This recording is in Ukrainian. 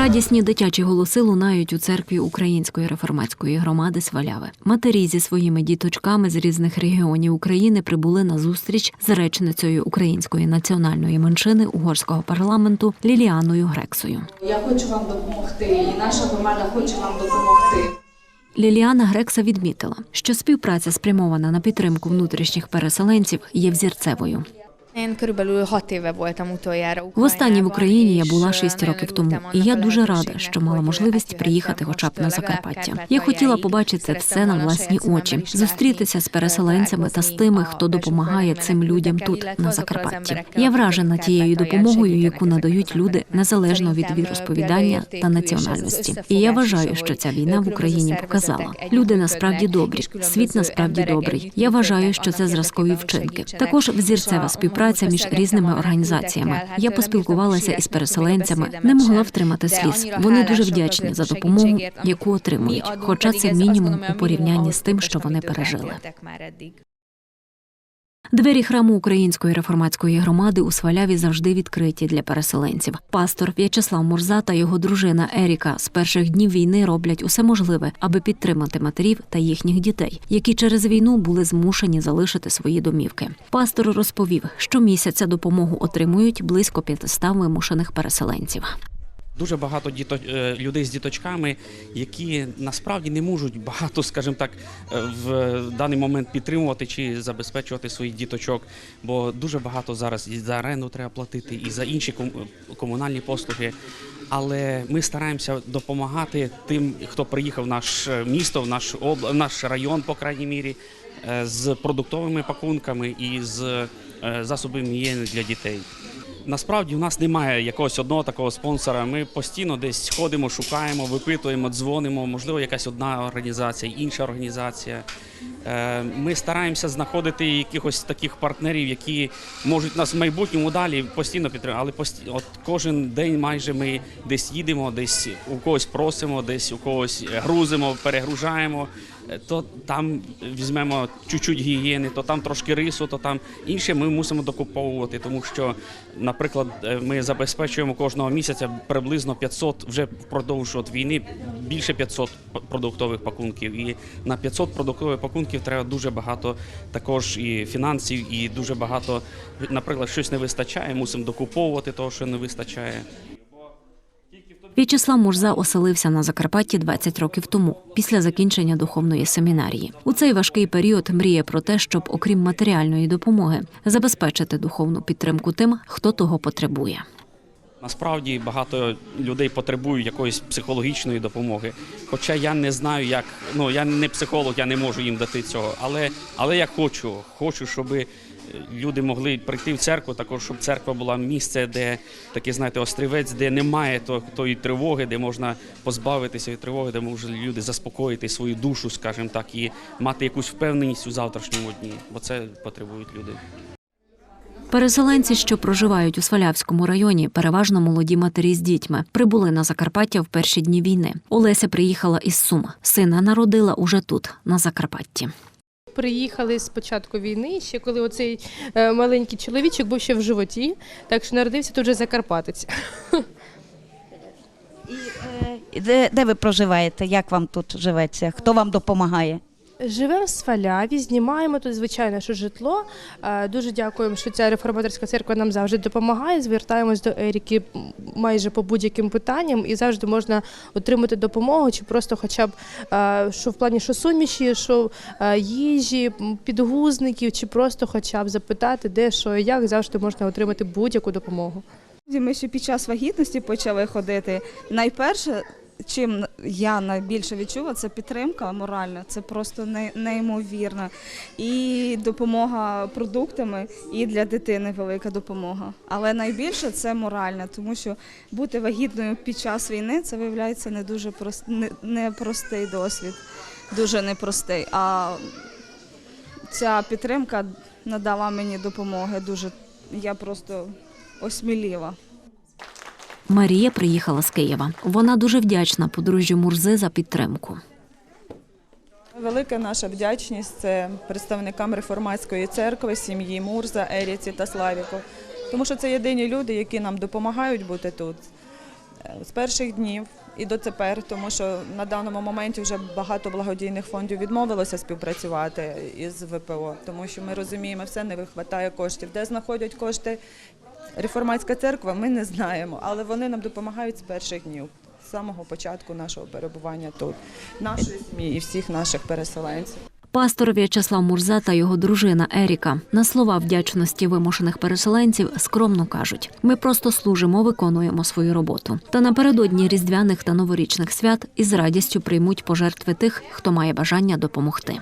Радісні дитячі голоси лунають у церкві Української реформатської громади Сваляви. Матері зі своїми діточками з різних регіонів України прибули на зустріч з речницею української національної меншини угорського парламенту Ліліаною Грексою. Я хочу вам допомогти, і наша громада хоче вам допомогти. Ліліана Грекса відмітила, що співпраця спрямована на підтримку внутрішніх переселенців є взірцевою. Востаннє в Україні я була е, шість років тому, і я дуже рада, що мала можливість приїхати хоча б на Закарпаття. Я хотіла побачити все на власні очі, зустрітися з переселенцями та з тими, хто допомагає цим людям тут на Закарпатті. Я вражена тією допомогою, яку надають люди незалежно від віросповідання та національності. І я вважаю, що ця війна в Україні показала. Люди насправді добрі, світ насправді добрий. Я вважаю, що це зразкові вчинки. Також взірцева співпраця між різними організаціями. Я поспілкувалася із переселенцями, не могла втримати сліз. Вони дуже вдячні за допомогу, яку отримують. Хоча це мінімум у порівнянні з тим, що вони пережили. Двері храму Української реформатської громади у Сваляві завжди відкриті для переселенців. Пастор В'ячеслав Мурза та його дружина Еріка з перших днів війни роблять усе можливе, аби підтримати матерів та їхніх дітей, які через війну були змушені залишити свої домівки. Пастор розповів, що місяця допомогу отримують близько 500 вимушених переселенців. Дуже багато діто... е, людей з діточками, які насправді не можуть багато, скажімо так, е, в даний момент підтримувати чи забезпечувати своїх діточок, бо дуже багато зараз і за оренду треба платити, і за інші комунальні послуги. Але ми стараємося допомагати тим, хто приїхав в наше місто, в наш об... в наш район, по крайній мірі, е, з продуктовими пакунками і з е, засобами гігієни для дітей. Насправді у нас немає якогось одного такого спонсора. Ми постійно десь ходимо, шукаємо, випитуємо, дзвонимо. Можливо, якась одна організація, інша організація. Е, Ми стараємося знаходити якихось таких партнерів, які можуть нас в майбутньому далі постійно підтримати. Але пості... от кожен день майже ми десь їдемо, десь у когось просимо, десь у когось грузимо, перегружаємо. Е, То там візьмемо чуть-чуть гігієни, то там трошки рису, то там інше ми мусимо докуповувати, тому що, наприклад, е, ми забезпечуємо кожного місяця приблизно 500, вже впродовж от війни більше 500 продуктових пакунків. І на 500 продуктових пакунків треба дуже багато також і фінансів, і дуже багато, наприклад, щось не вистачає, мусимо докуповувати того, що не вистачає. В'ячеслав Мурза оселився на Закарпатті 20 років тому, після закінчення духовної семінарії. У цей важкий період мріє про те, щоб, окрім матеріальної допомоги, забезпечити духовну підтримку тим, хто того потребує. Насправді багато людей потребують якоїсь психологічної допомоги. Хоча я не знаю, як ну я не психолог, я не можу їм дати цього. Але, але я хочу, хочу, щоб люди могли прийти в церкву, також щоб церква була місце, де такий, знаєте, острівець, де немає то- тої тривоги, де можна позбавитися від тривоги, де можуть люди заспокоїти свою душу, скажімо так, і мати якусь впевненість у завтрашньому дні, бо це потребують люди. Переселенці, що проживають у Свалявському районі, переважно молоді матері з дітьми, прибули на Закарпаття в перші дні війни. Олеся приїхала із Сум. Сина народила уже тут, на Закарпатті. Приїхали з початку війни, ще коли оцей е, маленький чоловічок був ще в животі, так що народився тут же Закарпатець. І Де, де ви проживаєте? Як вам тут живеться? Хто вам допомагає? Живемо в Сваляві, знімаємо тут, звичайно, що житло. Е, Дуже дякуємо, що ця реформаторська церква нам завжди допомагає. Звертаємось до Еріки майже по будь-яким питанням і завжди можна отримати допомогу, чи просто хоча б е, що в плані що суміші, що е, їжі, підгузників, чи просто хоча б запитати, де що і як завжди можна отримати будь-яку допомогу. Ми ще під час вагітності почали ходити. Найперше, чим я найбільше відчула, це підтримка моральна. Це просто не- неймовірно. І допомога продуктами, і для дитини велика допомога. Але найбільше це моральна, тому що бути вагітною під час війни це виявляється не дуже прост, не, непростий досвід, дуже непростий. А ця підтримка надала мені допомоги. Дуже я просто осміліла. Марія приїхала з Києва. Вона дуже вдячна подружжю Мурзи за підтримку. Велика наша вдячність це представникам реформатської церкви, сім'ї Мурза, Еріці та Славіку. Тому що це єдині люди, які нам допомагають бути тут. е, з перших днів і дотепер, тому що на даному моменті вже багато благодійних фондів відмовилося співпрацювати із ВПО, тому що ми розуміємо, все не вистачає коштів. Де знаходять кошти реформатська церква, ми не знаємо, але вони нам допомагають з перших днів. З самого початку нашого перебування тут, нашої сім'ї і всіх наших переселенців. Пастор В'ячеслав Мурза та його дружина Еріка на слова вдячності вимушених переселенців скромно кажуть: ми просто служимо, виконуємо свою роботу. Та напередодні різдвяних та новорічних свят із радістю приймуть пожертви тих, хто має бажання допомогти.